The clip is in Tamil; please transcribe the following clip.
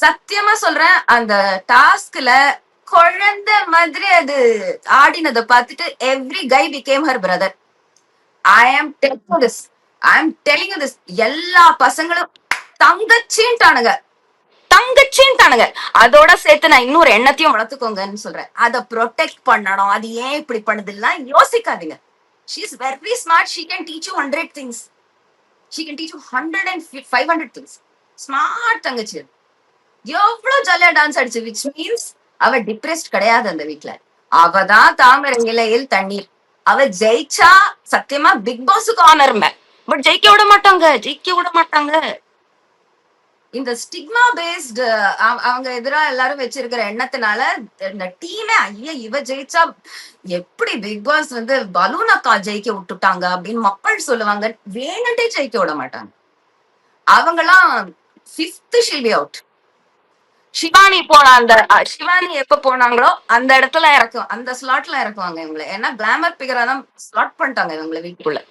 சத்தியமா சொல்றேன் அந்த டாஸ்க்ல குழந்தை மாதிரி அது ஆடினதை பார்த்துட்டு every guy became her brother I am telling this I am telling this எல்லா பசங்களும் தங்கச்சின்ட்டானுங்க. தங்கச்சின்ட்டானுங்க. அதோட சேர்த்து நான் இன்னொரு எண்ணத்தையும் வளர்த்துக்கோங்கன்னு சொல்றேன். அதை ப்ரொடெக்ட் பண்ணணும். அது ஏன் இப்படி பண்ணுதுலாம் யோசிக்காதீங்க. She is very smart she can teach you hundred things she can teach you hundred and five hundred things smart தங்கச்சி அது. எவ்வளவு ஜாலியா டான்ஸ் ஆடிச்சு விச் மீன்ஸ் அவ டிப்ரெஸ்ட் கிடையாது அந்த வீட்ல. அவ தான் தாமரை இலையில் தண்ணீர். அவ ஜெயிச்சா சத்தியமா பிக் பாஸுக்கு ஆனர் பட் ஜெயிக்க விட மாட்டாங்க ஜெயிக்க விட மாட்டாங்க. இந்த ஸ்டிக்மா பேஸ்டு அவங்க எதிரா எல்லாரும் வச்சிருக்கிற எண்ணத்தினால இந்த டீமே ஐயா இவ ஜெயிச்சா எப்படி பிக் பாஸ் வந்து பலூன் அக்கா ஜெயிக்க விட்டுட்டாங்க அப்படின்னு மக்கள் சொல்லுவாங்க. வேணுட்டே ஜெயிக்க விட மாட்டாங்க. அவங்கெல்லாம் ஃபிஃப்த் ஷில் அவுட் சிவானி போன அந்த சிவானி எப்ப போனாங்களோ அந்த இடத்துல இறக்கும் அந்த ஸ்லாட்ல இறக்குவாங்க இவங்களை. ஏன்னா கிளாமர் பிகரா தான் ஸ்லாட் பண்ணிட்டாங்க இவங்களை வீட்டுக்குள்ள.